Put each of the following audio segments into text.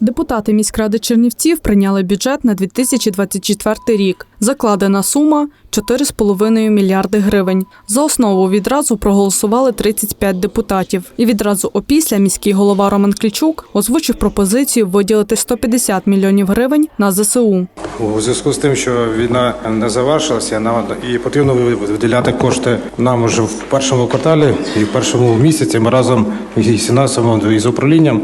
Депутати міськради Чернівців прийняли бюджет на 2024 рік. Закладена сума 4,5 мільярди гривень. За основу відразу проголосували 35 депутатів. І відразу опісля міський голова Роман Клічук озвучив пропозицію виділити 150 мільйонів гривень на ЗСУ. У зв'язку з тим, що війна не завершилася, нам і потрібно виділяти кошти нам уже в першому кварталі і в першому місяці. Ми разом із фінансовим і з управлінням.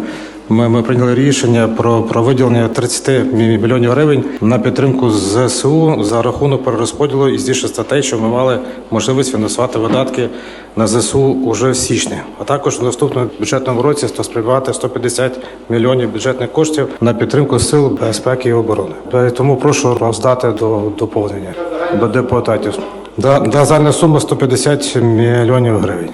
Ми, ми прийняли рішення про, про виділення 30 мільйонів гривень на підтримку ЗСУ за рахунок перерозподілу із інших статей, що ми мали можливість фінансувати видатки на ЗСУ уже в січні. А також в наступному бюджетному році спрямувати 150 мільйонів бюджетних коштів на підтримку сил безпеки і оборони. Тому прошу роздати до доповнення до депутатів. Да, да, загальна сума 150 мільйонів гривень.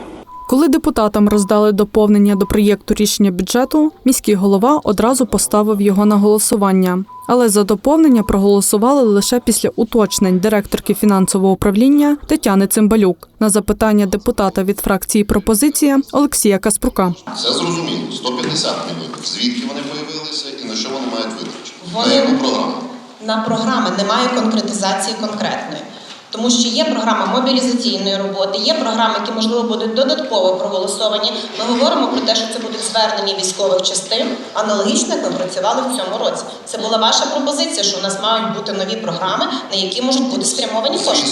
Коли депутатам роздали доповнення до проєкту рішення бюджету, міський голова одразу поставив його на голосування. Але за доповнення проголосували лише після уточнень директорки фінансового управління Тетяни Цимбалюк на запитання депутата від фракції пропозиція Олексія Каспрука. Все зрозуміло. 150 мільйонів. Звідки вони появилися і на що вони мають витрачати? Вони- На яку програму? На програми немає конкретизації конкретної. Тому що є програма мобілізаційної роботи, є програми, які можливо будуть додатково проголосовані. Ми говоримо про те, що це будуть звернення військових частин, аналогічно як ми працювали в цьому році. Це була ваша пропозиція, що у нас мають бути нові програми, на які можуть бути спрямовані кошти.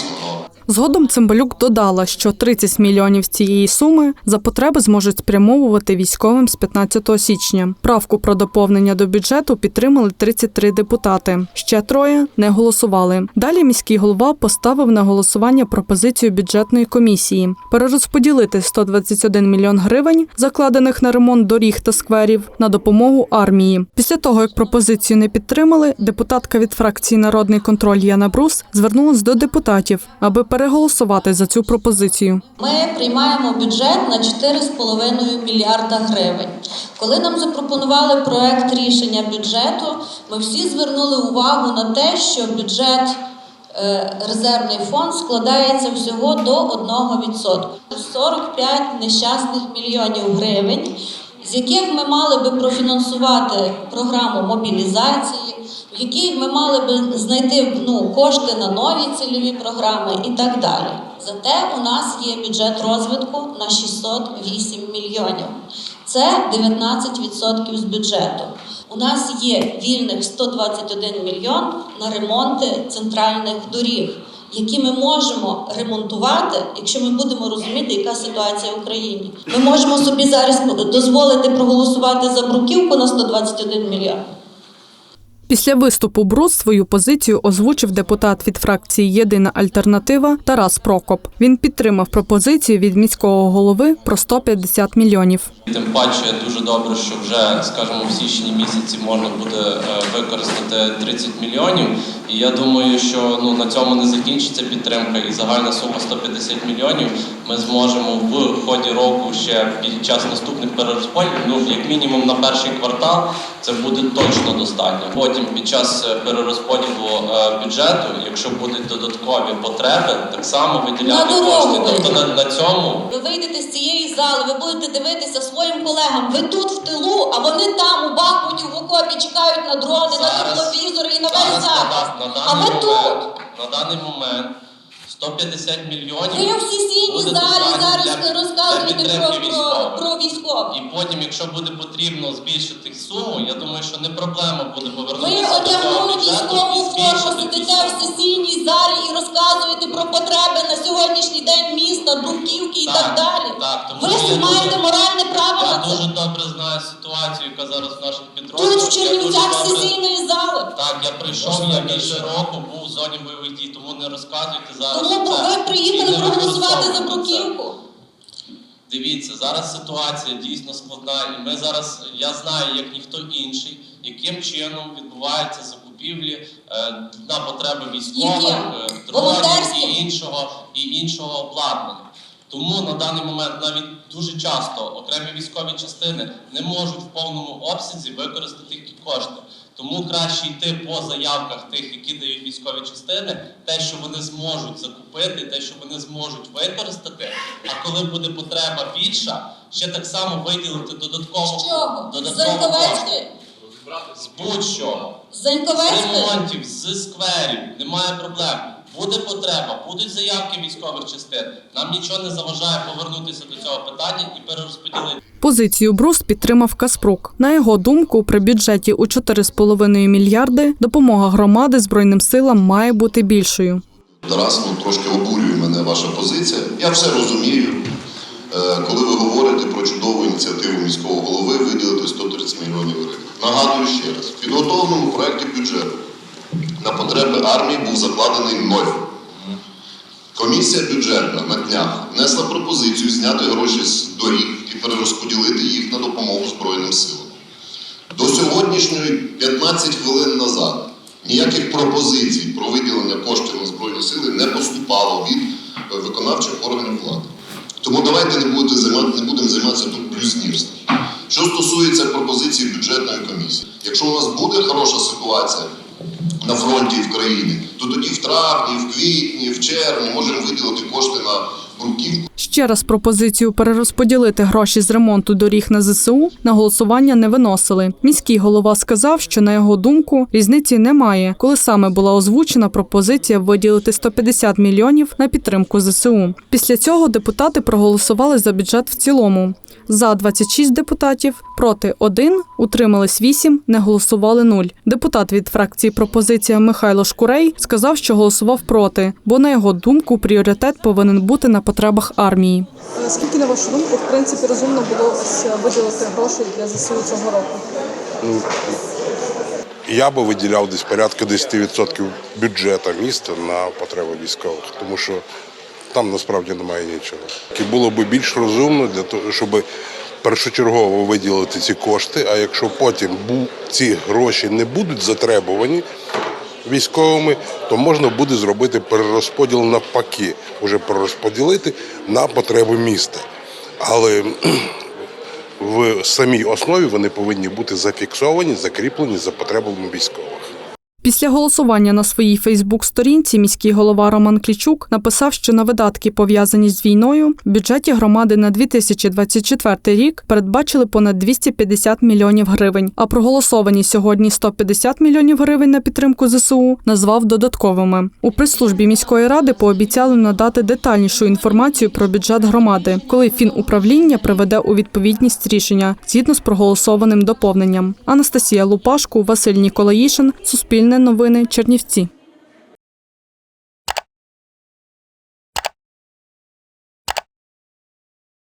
Згодом Цимбалюк додала, що 30 мільйонів з цієї суми за потреби зможуть спрямовувати військовим з 15 січня. Правку про доповнення до бюджету підтримали 33 депутати. Ще троє не голосували. Далі міський голова поставив на голосування пропозицію бюджетної комісії перерозподілити 121 мільйон гривень, закладених на ремонт доріг та скверів, на допомогу армії. Після того, як пропозицію не підтримали, депутатка від фракції Народний контроль Яна Брус звернулась до депутатів, аби переголосувати за цю пропозицію. Ми приймаємо бюджет на 4,5 мільярда гривень. Коли нам запропонували проект рішення бюджету, ми всі звернули увагу на те, що бюджет е, резервний фонд складається всього до 1%. 45 нещасних мільйонів гривень, з яких ми мали би профінансувати програму мобілізації, в якій ми мали би знайти ну, кошти на нові цільові програми і так далі. Зате у нас є бюджет розвитку на 608 мільйонів. Це 19% з бюджету. У нас є вільних 121 мільйон на ремонти центральних доріг, які ми можемо ремонтувати, якщо ми будемо розуміти, яка ситуація в Україні. Ми можемо собі зараз дозволити проголосувати за бруківку на 121 мільйон. Після виступу Брус свою позицію озвучив депутат від фракції Єдина альтернатива Тарас Прокоп. Він підтримав пропозицію від міського голови про 150 мільйонів. Тим паче дуже добре, що вже, скажімо, в січні місяці можна буде е, використати 30 мільйонів. І я думаю, що ну на цьому не закінчиться підтримка, і загальна сума 150 мільйонів ми зможемо в ході року ще під час наступних перерозподілів, ну як мінімум на перший квартал, це буде точно достатньо. Потім під час е, перерозподілу е, бюджету, якщо будуть додаткові потреби, так само виділяти кошти. Тобто на, на цьому Ви вийдете з цієї зали, ви будете дивитися своїм колегам. Ви тут в тилу, а вони там у Бахмуті, в окопі чекають на дрони, на Зараз- тепловізори і на весь на, захист. на А ви тут. на даний момент 150 мільйонів. Ви в сесійній залі зараз розказуєте про, підтримки про, про військових. І потім, якщо буде потрібно збільшити суму, я думаю, що не проблема буде Ви повернутися. цього одягнули військову форму, сидите в сесійній залі і розказуєте про потреби на сьогоднішній день міста, Дубківки і так, Так, далі. так, тому ви що маєте моральне право Я на ситуацію, яка зараз в наших підрозділах. Тут в Чернівцях сесійної зали. Так, я прийшов, я більше року був в зоні бойових дій, тому не розказуйте зараз. Тому це. ви І приїхали не проголосувати за бруківку. Дивіться, зараз ситуація дійсно складна, і ми зараз, я знаю, як ніхто інший, яким чином відбуваються закупівлі е, на потреби військових, Яким? е, дронів і іншого, і іншого обладнання. Тому на даний момент навіть дуже часто окремі військові частини не можуть в повному обсязі використати ті кошти. Тому краще йти по заявках тих, які дають військові частини, те, що вони зможуть закупити, те, що вони зможуть використати. А коли буде потреба більша, ще так само виділити додатково додатково З будь-що. З З ремонтів, з скверів, немає проблем. Буде потреба, будуть заявки військових частин. Нам нічого не заважає повернутися до цього питання і перерозподілити. Позицію Брус підтримав Каспрук. На його думку, при бюджеті у 4,5 мільярди допомога громади збройним силам має бути більшою. Тарас, ну трошки обурює мене ваша позиція. Я все розумію. Е, Коли ви говорите про чудову ініціативу міського голови виділити 130 мільйонів гривень. Нагадую ще раз, в підготовленому проєкті бюджету на потреби армії був закладений ноль. Комісія бюджетна на днях внесла пропозицію зняти гроші з доріг і перерозподілити їх на допомогу Збройним силам. До сьогоднішньої 15 хвилин назад ніяких пропозицій про виділення коштів на Збройні сили не поступало від е, виконавчих органів влади. Тому давайте не, будете займати, не будемо займатися тут блюзнірством. Що стосується пропозиції бюджетної комісії, якщо у нас буде хороша ситуація на фронті в країні, то тоді в травні, в квітні, в червні можемо виділити кошти на Ще раз пропозицію перерозподілити гроші з ремонту доріг на ЗСУ на голосування не виносили. Міський голова сказав, що на його думку різниці немає, коли саме була озвучена пропозиція виділити 150 мільйонів на підтримку ЗСУ. Після цього депутати проголосували за бюджет в цілому. За 26 депутатів, проти 1, утримались 8, не голосували 0. Депутат від фракції пропозиція Михайло Шкурей сказав, що голосував проти, бо на його думку пріоритет повинен бути на потребах армії. Скільки, на вашу думку, в принципі, розумно було виділити грошей для ЗСУ цього року? Я би виділяв десь порядка 10% бюджету міста на потреби військових, тому що там насправді немає нічого. І було б більш розумно для того, щоб першочергово виділити ці кошти. А якщо потім ці гроші не будуть затребувані військовими, то можна буде зробити перерозподіл навпаки, вже перерозподілити на потреби міста. Але в самій основі вони повинні бути зафіксовані, закріплені за потребами військових. Після голосування на своїй Фейсбук-сторінці міський голова Роман Клічук написав, що на видатки, пов'язані з війною, в бюджеті громади на 2024 рік передбачили понад 250 мільйонів гривень. А проголосовані сьогодні 150 мільйонів гривень на підтримку ЗСУ назвав додатковими. У прес-службі міської ради пообіцяли надати детальнішу інформацію про бюджет громади, коли фінуправління приведе у відповідність рішення згідно з проголосованим доповненням. Анастасія Лупашку, Василь Ніколаїшин, Суспільне новини, Чернівці.